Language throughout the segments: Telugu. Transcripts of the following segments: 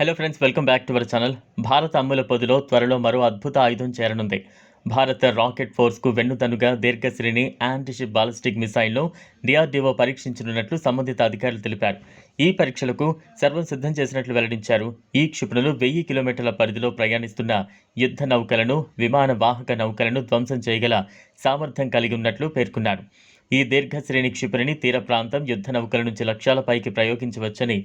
Hello friends welcome back to our channel భారత అమ్ముల పొదిలో త్వరలో మరో అద్భుత ఆయుధం చేరనుంది. భారత రాకెట్ ఫోర్స్కు వెన్నుదన్నుగా దీర్ఘశ్రేణి యాంటీషిప్ బాలిస్టిక్ మిసైల్ను డిఆర్డీఓ పరీక్షించనున్నట్లు సంబంధిత అధికారులు తెలిపారు. ఈ పరీక్షలకు సర్వం సిద్ధం చేసినట్లు వెల్లడించారు. ఈ క్షిపణులు వెయ్యి కిలోమీటర్ల పరిధిలో ప్రయాణిస్తున్న యుద్ధ నౌకలను విమాన వాహక నౌకలను ధ్వంసం చేయగల సామర్థ్యం కలిగి ఉన్నట్లు పేర్కొన్నారు. ఈ దీర్ఘశ్రేణి క్షిపణిని తీర ప్రాంతం యుద్ధ నౌకల నుంచి లక్ష్యాల పైకి ప్రయోగించవచ్చని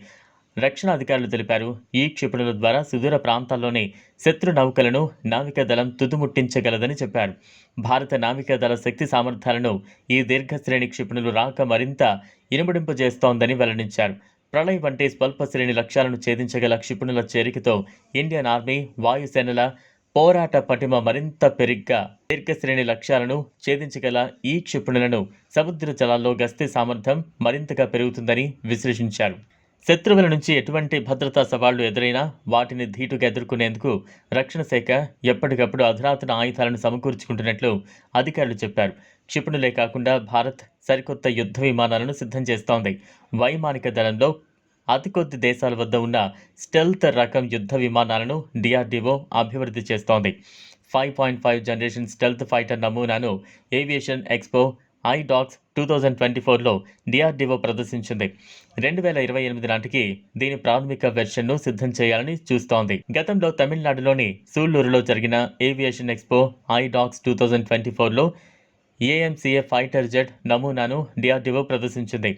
రక్షణ అధికారులు తెలిపారు. ఈ క్షిపణుల ద్వారా సుదూర ప్రాంతాల్లోని శత్రు నౌకలను నావికాదళం తుదుముట్టించగలదని చెప్పారు. భారత నావికాదళ శక్తి సామర్థ్యాలను ఈ దీర్ఘశ్రేణి క్షిపణులు రాక మరింత ఇనుమడింపజేస్తోందని వెల్లడించారు. ప్రళయ్ వంటి స్వల్ప శ్రేణి లక్ష్యాలను ఛేదించగల క్షిపణుల చేరికతో ఇండియన్ ఆర్మీ వాయుసేనల పోరాట పటిమ మరింత పెరిగ్గా దీర్ఘశ్రేణి లక్ష్యాలను ఛేదించగల ఈ క్షిపణులను సముద్ర జలాల్లో గస్తీ సామర్థ్యం మరింతగా పెరుగుతుందని విశ్లేషించారు. శత్రువుల నుంచి ఎటువంటి భద్రతా సవాళ్ళు ఎదురైనా వాటిని ధీటుగా ఎదుర్కొనేందుకు రక్షణ శాఖ ఎప్పటికప్పుడు అధునాతన ఆయుధాలను సమకూర్చుకుంటున్నట్లు అధికారులు చెప్పారు. క్షిపణులే కాకుండా భారత్ సరికొత్త యుద్ధ విమానాలను సిద్ధం చేస్తోంది. వైమానిక దళంలో అతి కొద్ది దేశాల వద్ద ఉన్న స్టెల్త్ రకం యుద్ధ విమానాలను డిఆర్డీఓ అభివృద్ధి చేస్తోంది. Five point five generation stealth fighter నమూనాను ఏవియేషన్ ఎక్స్పో ఐ డాగ్స్ టూ థౌజండ్ ట్వంటీ ఫోర్లో డిఆర్డీఓ ప్రదర్శించింది. రెండు వేల ఇరవై ఎనిమిది నాటికి దీని ప్రాథమిక వెర్షన్ను సిద్ధం చేయాలని చూస్తోంది. గతంలో తమిళనాడులోని సూళ్ళూరులో జరిగిన ఏవియేషన్ ఎక్స్పో ఐ డాగ్స్ టూ థౌజండ్ ట్వంటీ ఫోర్లో ఏఎంసీఏ ఫైటర్ జెట్ నమూనాను డిఆర్డీఓ ప్రదర్శించింది.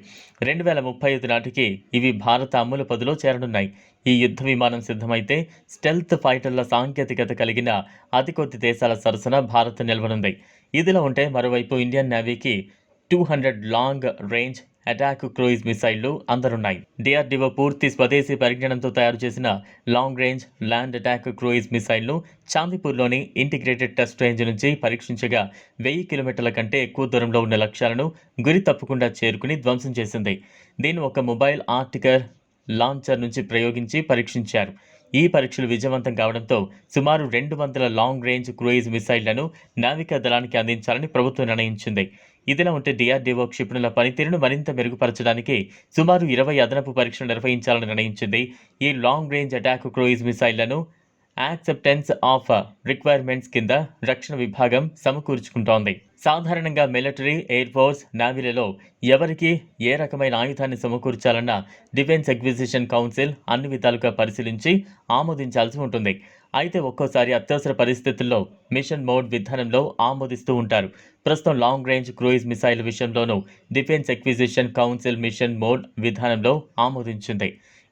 రెండు వేల ముప్పై ఐదు నాటికి ఇవి భారత అమ్ముల పదిలో చేరనున్నాయి. ఈ యుద్ధ విమానం సిద్ధమైతే స్టెల్త్ ఫైటర్ల సాంకేతికత కలిగిన అతి కొద్ది దేశాల సరసన భారత్ నిలవనుంది. ఇదిలా ఉంటే మరోవైపు Indian నేవీకి two hundred long range attack cruise మిసైళ్ళు అందరున్నాయి. డిఆర్డీఓ పూర్తి స్వదేశీ పరిజ్ఞానంతో తయారు చేసిన long range land attack cruise మిసైల్ను చాందీపూర్లోని ఇంటిగ్రేటెడ్ టెస్ట్ రేంజ్ నుంచి పరీక్షించగా వెయ్యి కిలోమీటర్ల కంటే ఎక్కువ దూరంలో ఉన్న లక్ష్యాలను గురి తప్పకుండా చేరుకుని ధ్వంసం చేసింది. దీన్ని ఒక మొబైల్ ఆర్టికర్ లాంచర్ నుంచి ప్రయోగించి పరీక్షించారు. ఈ పరీక్షలు విజయవంతం కావడంతో సుమారు రెండు వందల లాంగ్ రేంజ్ క్రూయిజ్ మిసైళ్ళను నావికా దళానికి అందించాలని ప్రభుత్వం నిర్ణయించింది. ఇదిలా ఉంటే డిఆర్డీఓ క్షిపణుల పనితీరును మరింత మెరుగుపరచడానికి సుమారు ఇరవై అదనపు పరీక్షలు నిర్వహించాలని నిర్ణయించింది. ఈ లాంగ్ రేంజ్ అటాక్ క్రూయిజ్ మిసైళ్ళను యాక్సెప్టెన్స్ ఆఫ్ రిక్వైర్మెంట్స్ కింద రక్షణ విభాగం సమకూర్చుకుంటోంది. సాధారణంగా మిలిటరీ ఎయిర్ ఫోర్స్ నావీలలో ఎవరికి ఏ రకమైన ఆయుధాన్ని సమకూర్చాలన్న డిఫెన్స్ ఎగ్విజిషన్ కౌన్సిల్ అన్ని విధాలుగా పరిశీలించి ఆమోదించాల్సి ఉంటుంది. అయితే ఒక్కోసారి అత్యవసర పరిస్థితుల్లో మిషన్ మోడ్ విధానంలో ఆమోదిస్తూ ఉంటారు. ప్రస్తుతం లాంగ్ రేంజ్ క్రూయిజ్ మిసైల్ విషయంలోనూ defence acquisition council mission mode విధానంలో ఆమోదించింది.